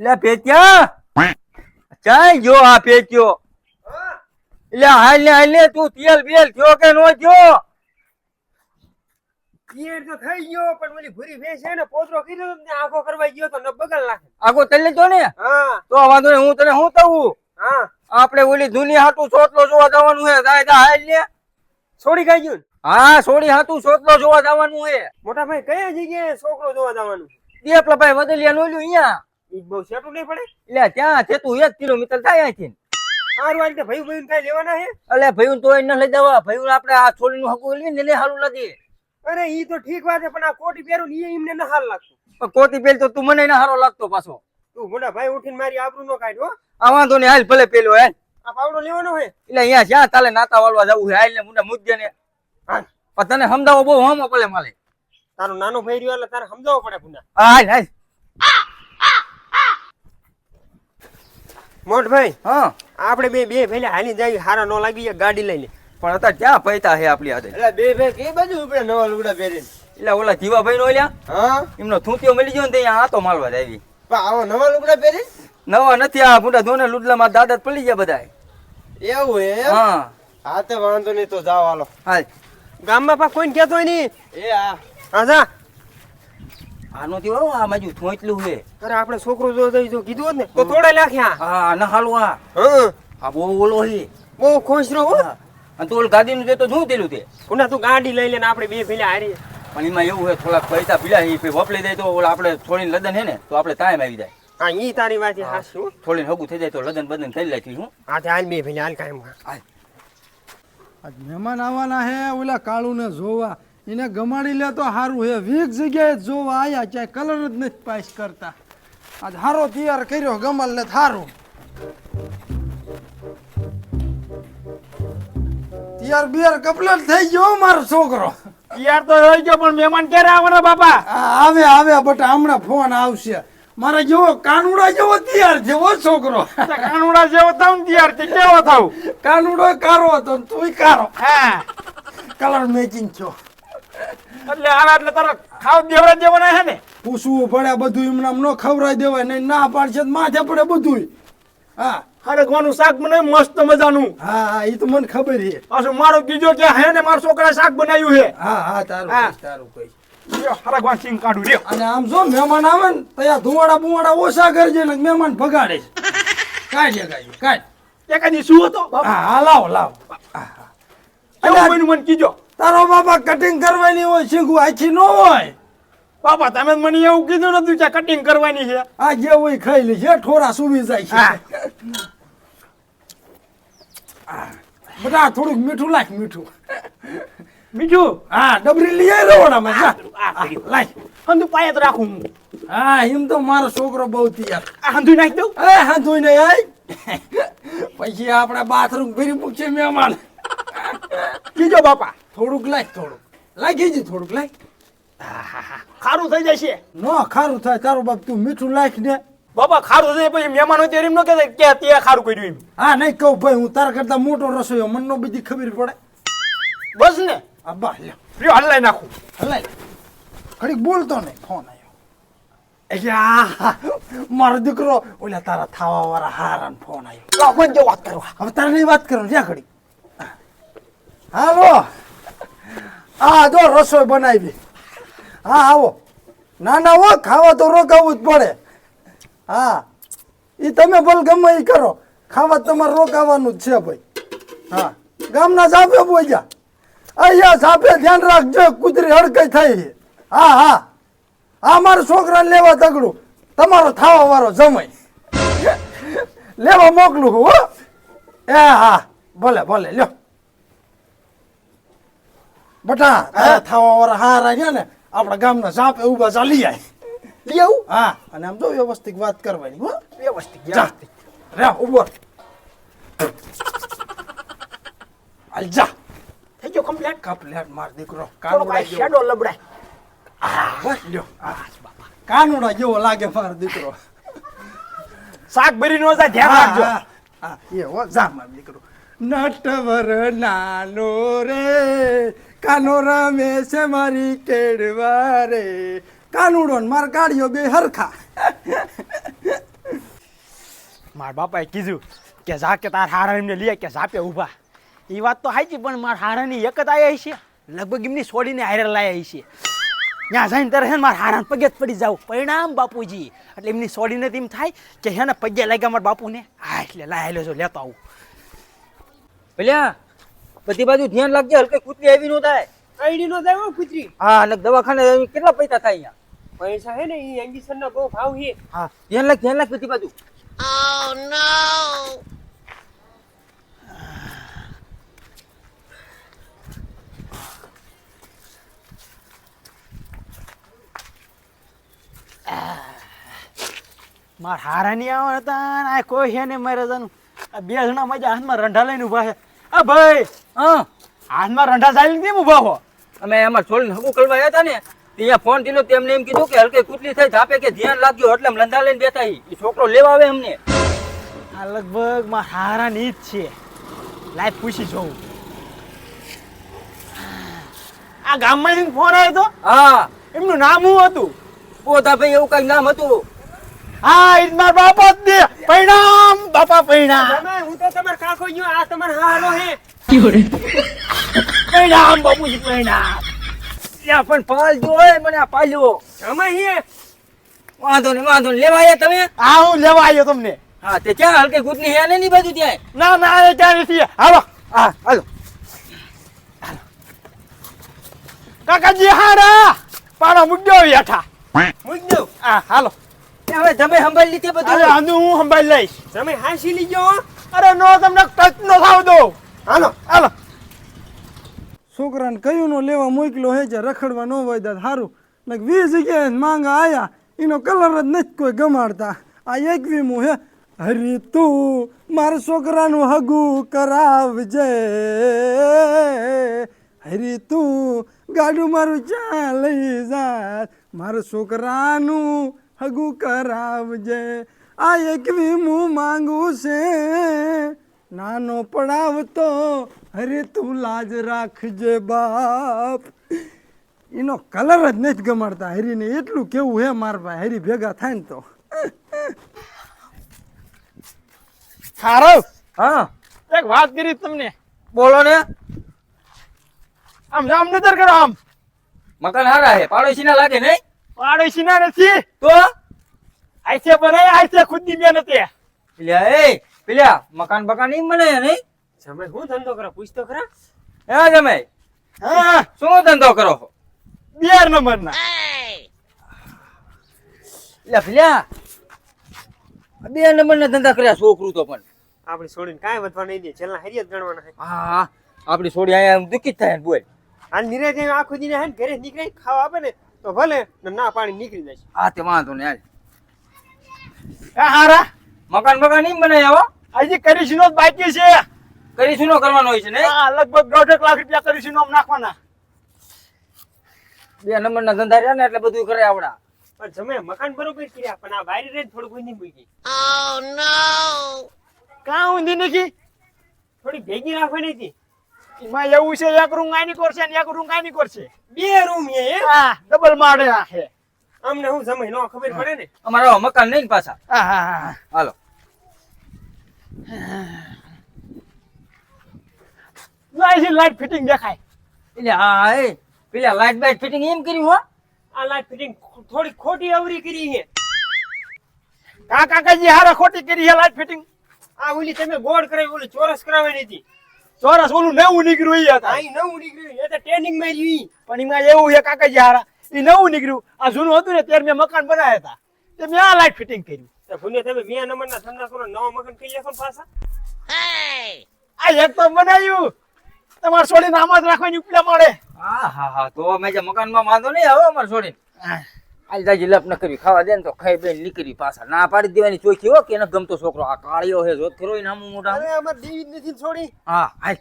એટલે પેચ્યા ચાય જો આ પેચ્યો એટલે હાલ ને હાલ ને તું તેલ બેલ થયો કે નો થયો? પિયર તો થઈ ગયો પણ ઓલી ભૂરી ભેંસ છે ને પોતરો કીધો ને આંખો કરવા ગયો તો ન બગલ નાખે. આગો તલ્લે તો ને? હા. તો વાંધો નહીં હું તને શું કહું? હા. આપણે ઓલી દુનિયા હાટું સોટલો જોવા જવાનું હે દાય દા હાલ છોડી ગઈ ગયું હા છોડી હાટું સોટલો જોવા જવાનું હે. મોટા ભાઈ કયા જગ્યાએ છોકરો જોવા જવાનું દેપલા ભાઈ વદલિયા નોલ્યું અહીંયા. ઈ બહુ સેટું નહીં પડે? એટલે ત્યાં છે તું એક કિલોમીટર થાય અહીંથી. સારું આ ભાઈ ભાઈ કઈ લેવાના હે? એટલે ભાઈ તો ન લઈ જવા ભાઈ આપણે આ હકું લઈને ને હાલું લાગે. અરે ઈ તો ઠીક વાત છે પણ આ કોટી પહેરું ને ઈ એમને ન હાલ લાગતું. પણ કોટી પેલ તો તું મને ના હારો લાગતો પાછો. તું મોટા ભાઈ ઉઠીને મારી આબરૂ નો કાઢ્યો આ વાંધો નહીં હાલ ભલે પેલો હે આ પાવડો લેવાનો હે? એટલે અહીંયા જ્યાં તાલે નાતા વાળવા જવું છે હાલ ને મુંડા મુદ્દે ને. હા. તને સમજાવો બહુ હમ પડે માલે. તારો નાનો ભાઈ રહ્યો એટલે તારે સમજાવવો પડે હા હાલ હાલ. મોટ ભાઈ હા. આપણે બે બે ભેલે હાલી જાય હારા ન લાગી એક ગાડી લઈને. પણ અત્યારે ક્યાં પૈતા હે આપણી આદે એટલે બે ભાઈ કઈ બાજુ ઉપડે નવા લુગડા પહેરીને. એટલે ઓલા જીવાભાઈ નો ઓલ્યા? હા. એમનો થૂંતિયો મળી ગયો ને તે આ તો માલવા જ આવી. પણ આવો નવા લુગડા પહેરીને? નવા નથી આ બુડા ધોને લુડલામાં દાદા પડી ગયા બધા એવું હે હા. હા તો વાંધો નહીં તો જાવ હાલો. હાલ. ગામમાં પા કોઈને કહેતો નહીં? એ હા હા જા. આનો થી વાળો આ બાજુ થોંચલું છે. અરે આપણે છોકરો જો જો જો કીધું હોત ને તો તોડે નાખ્યા. હા ના હાલો આ હા બહુ ઓલો છે. બહુ ખુશ રહો હો. હા. અને તું ઓલ ગાડીનું તે તો શું તેલું તે ઉના તું ગાડી લઈ લેને આપણે બે ભેલા હારી પણ એમાં એવું છે થોડાક પૈસા પીલા એ પે વપલી દે તો ઓલા આપણે થોડીને લદન હે ને તો આપણે ટાઈમ આવી જાય. હા ઈ તારી વાત હા. શું થોડીને હગું થઈ જાય તો લદન બદન થઈ લેતી હું. હા તે હાલ બે ભેલા હાલ કાયમ. આજ મહેમાન આવવાના હે ઓલા કાળુને જોવા. એને ગમાડી લે તો સારું હે. વીક જગ્યાએ જોવા આવ્યા ક્યાંય કલર જ નથી પાસ કરતા. આજ હારો તૈયાર કર્યો ગમાલ ને સારું તૈયાર બિયાર કપલેટ થઈ ગયો મારો છોકરો. યાર તો રહી ગયો પણ મહેમાન ક્યારે આવવાના બાપા? આવે આવે બટ હમણાં ફોન આવશે. મારે જેવો કાનુડા જેવો તૈયાર છે ઓ છોકરો. કાનુડા જેવો થાવ તૈયાર યાર કેવો થાવ કાનુડો કારો હતો તુંય કારો. હા. કલર મેચિંગ છો એટલે આવે એટલે તરત ખાવ દેવરાજ દેવાના હે ને? પૂછવું પડે બધું એમને ન ખવડાવી દેવાય નહીં ના પાડશે તો માથે પડે બધું હા. હરગવાનું શાક બનાવ્યું મસ્ત મજાનું. હા હા એ તો મને ખબર છે. પાછું મારો બીજો કે હે ને મારા છોકરા શાક બનાવ્યું હે હા હા. તારું. તારું કઈ લ્યો, હરગવા સિંગ કાઢું લ્યો. અને આમ જો મહેમાન આવે ને ત્યાં ધુવાડા બુવાડા ઓછા કરજે ને મહેમાન ભગાડે છે. કાઢ લે કાઢ. કાઢ એકાદી શું હતો? હા હા લાવ લાવ. બન્યું મને કીજો. તારો બાપા કટિંગ કરવાની હોય શીખવું આખી ન હોય. બાપા તમે મને એવું કીધું નતું કે કટિંગ કરવાની છે. આ જે હોય ખાઈ લે છે ઠોરા સુવી જાય છે. બધા થોડુંક મીઠું લાખ મીઠું. બીજું હા ડબરી લઈ આવી રવડામાં લાય. હંધુ પાય જ રાખું હું. હા એમ તો મારો છોકરો બહુ તૈયાર. આ હંધુ નાખી દઉં? અરે હા નહીં આય. પછી આપણે બાથરૂમ ફરી મૂકશે મહેમાન. કીજો બાપા. થોડુંક લાય થોડુંક. લાગી જ થોડુંક લાય. ખારું થઈ જશે. ન ખારું થાય તારો બાપ તું મીઠું લાખ ને. બાબા ખારું થઈ પછી મહેમાન હોય ત્યારે એમ ન કહેતા કે તે ખારું કર્યું એમ. હા નહીં કહું ભાઈ હું તારા કરતા મોટો રસોઈ મનનો બધી ખબર પડે. બસ ને. આ બા લ્યો. હલાઈ નાખું. હલાઈ ઘડીક બોલતો નહીં ફોન આવ્યો એટલે મારો દીકરો ઓલા તારા થાવા વાળા હારાન ફોન આવ્યો વાત કરવા હવે તારે નહીં વાત કરો જ્યાં ઘડી હાલો હા જો રસોઈ બનાવી. હા, આવો. ના ના હો, ખાવા તો રોકાવું જ પડે. હા એ તમે ભલે ગમે એ કરો. ખાવા તમારે રોકાવાનું જ છે ભાઈ. હા, ગામના સાપે બોજા અહીંયા સાપે ધ્યાન રાખજો કુતરી હડકઈ થઈ હા હા. હા મારા છોકરાને લેવા તગડું. તમારો થાવા વાળો જમાય લેવા મોકલું હો. એ, હા. ભલે ભલે, લ્યો. બટા થાવા વાળા હારા રહ્યા ને આપણા ગામના સાપે ઊભા ચાલી જાય લઈ આવું? હા. અને આમ તો વ્યવસ્થિત વાત કરવાની હો. વ્યવસ્થિત જા. રે ઊભો. હાલ જા. થઈ ગયો કમ્પ્લેટ કમ્પ્લેટ માર દીકરો. કાનુડા શેડો લબડાય. બસ લ્યો. આ કાનુડા જેવો લાગે મારો દીકરો. શાક ભરી નો જાય ધ્યાન રાખજો. હા, એ હો જા માર દીકરો. નટવર નાનો રે. કાનો રમે છે મારી કેડવા રે કાનુડો માર કાઢ્યો બે હરખા. મારા બાપાએ કીધું કે જા કે તાર હારા એમને લે કે ઝાપે ઊભા. એ વાત તો હાચી, પણ મારા હારાની એક જ આયા છે લગભગ એમની છોડીને હારે લાયા છે ત્યાં જઈને ત્યારે હે મારા હારાને પગે જ પડી જાવ પરિણામ બાપુજી. એટલે એમની છોડીને તેમ થાય કે હે ને પગે લાગ્યા મારા બાપુને. હા, એટલે લાયેલો છો, લેતો આવું. પેલા બધી બાજુ ધ્યાન લાગજે હલકે કૂતરી આવી નો થાય. આઈડી નો થાય હો કૂતરી. હા અને દવાખાને કેટલા પૈસા થાય અહીંયા? પૈસા હે ને એ ઇન્જેક્શન ના બહુ ભાવ હે હા ધ્યાન લાગ ધ્યાન લાગ બધી બાજુ. ઓ નો માર હારા હતા આવતા આ કોઈ છે ને મારે જાનું. આ બે જણા મજા હાથમાં રંઢા લઈને ઊભા છે. આ ભાઈ હા. હાથમાં રંઢા ચાલીને કેમ ઊભા હો? અમે એમાં છોડીને હગું કરવા આવ્યા હતા ને ત્યાં ફોન દીધો તેમને એમ કીધું કે હલકે કૂતરી થઈ ધાપે કે ધ્યાન લાગ્યો એટલે લંધા લઈને બેઠા. ઈ છોકરો લેવા આવે અમને. આ લગભગ મારા હારાની જ છે. લાઈફ પૂછી જોઉં. આ ગામમાંથી ફોન આવ્યો તો? હા. એમનું નામ શું હતું? પોતા ભાઈ એવું કઈ નામ હતું? હા એ જ મારા જ દે પરિણામ બાપા પરિણામ. તમે હું તો તમાર કાકો ગયો આ તમાર હારો હે. પરિણામ બાપુજી પરિણામ. યા પણ પાલ જોય મને આ પાલ્યો અમે હે. વાંધો ને વાંધો ને લેવા તમે? આ હું લેવા તમને. હા તે ક્યાં હલકે કૂતરી હે ને ની બાજુ ત્યાં? ના ના એ ત્યાં નથી. હાલો. હા હાલો. કાકાજી હારા. પાડો મુગ્યો બેઠા મુગ્યો હા હાલો. હવે તમે સંભાળી લીધી અરે બધું આનું હું સંભાળી લઈશ. તમે હાંસી લીજો. અરે નો તમને ટચ નો થાવ દો. હાલો. હાલો. છોકરાને કયું નો લેવા મોકલ્યો હે છે રખડવા નો હોય દાદ સારું ને વીસ જગ્યાએ માંગા આયા એનો કલર જ નથી કોઈ ગમાડતા. આ એક વીમું હે. હરી તું મારા છોકરાનું હગું કરાવજે. હરી તું ગાડું મારું ચા લઈ જા. મારા છોકરાનું હગું કરાવજે. આ એક હું માંગુ છે. નાનો પડાવતો અરે તું લાજ રાખજે બાપ. એનો કલર જ નથી ગમાડતા હરીને. એટલું કેવું હે માર ભાઈ હરી ભેગા થાય ને તો. હારો હા. એક વાત કરી તમને. બોલો ને. આમ જામ નજર કરો આમ. મકાન હારા હે. પાડોશી ના લાગે નહીં? પાડોશી ના નથી. તો? આઈસે બનાય આઈસે ખુદની મહેનત. હે પેલા એ પેલા મકાન બકાન નહીં બનાય નહીં? જમે શું ધંધો કરો? પૂછ તો ખરા. હે જમે હા. શું ધંધો કરો છો? બે નંબર ના લે પેલા બે નંબર ના ધંધા કર્યા છોકરું તો પણ. આપણે છોડીને કાંઈ વધવા નહીં દે. છેલ્લા હરિય જ ગણવાના હે હા આપણી છોડી અહીંયા દુઃખી જ થાય બોલ. આ નિરે જેમ આખો દિને હે ને ઘરે નીકળે ખાવા આપે ને તો ભલે ને ના પાણી નીકળી જાય. હા તે વાંધો ને હાલ. એ હારા મકાન મકાન નહીં બનાવ્યા હો? હજી કરીશું નો બાકી છે. કરીશું નો કરવાનો હોય છે ને હા લગભગ દોઢેક લાખ રૂપિયા કરીશું નો નાખવાના. બે નંબર ના ધંધા રહ્યા ને એટલે બધું કરે આવડા. પણ જમે મકાન બરોબર કર્યા પણ આ વાયરી રે થોડું કોઈ નહીં મૂકી કાં ઊંધી નથી થોડી ભેગી રાખવાની હતી. એમાં એવું છે એક રૂમ આની કરશે ને એક રૂમ આની કરશે. બે રૂમ એ હા ડબલ માળે આખે અમને હું સમય નો ખબર પડે ને? અમારો મકાન નહીં પાછા. હા હા હા હાલો. લાઈટ લાઈટ ફિટિંગ દેખાય. એટલે હા એ પેલા લાઈટ બાઈટ ફિટિંગ એમ કર્યું હો? આ લાઈટ ફિટિંગ થોડી ખોટી અવરી કરી છે. કા કાકાજી હારા ખોટી કરી છે લાઈટ ફિટિંગ આ ઓલી તમે ગોળ કરાવી ઓલી ચોરસ કરાવી હતી. ચોરસ ઓલું નવું નીકળ્યું ઈ હતા અહીં નવું નીકળ્યું. એ તો ટ્રેનિંગમાં રહ્યું પણ એમાં એવું છે કાકાજી હારા એ નવું નીકળ્યું. આ જૂનું હતું ને ત્યારે મેં મકાન બનાવ્યા હતા. તે મેં આ લાઈટ ફિટિંગ કર્યું. તો ભૂને તમે બે નંબર ના ધંધા કરો નવો મકાન કરી લેખો પાછા? આ એક તો બનાવ્યું. તમારે છોડીને આમાં જ રાખવાની ઉપલા મળે. હા હા હા તો અમે જે મકાનમાં વાંધો નહીં આવે અમારે છોડીને આજ દાજી લપ ન કરી ખાવા દે ને તો ખાઈ બેન નીકળી પાછા. ના પાડી દેવાની ચોખી હો કે ન ગમતો છોકરો. આ કાળિયો હે જોત ખરો નામું મોટા અરે અમાર દેવી નથી છોડી. હા હાલ.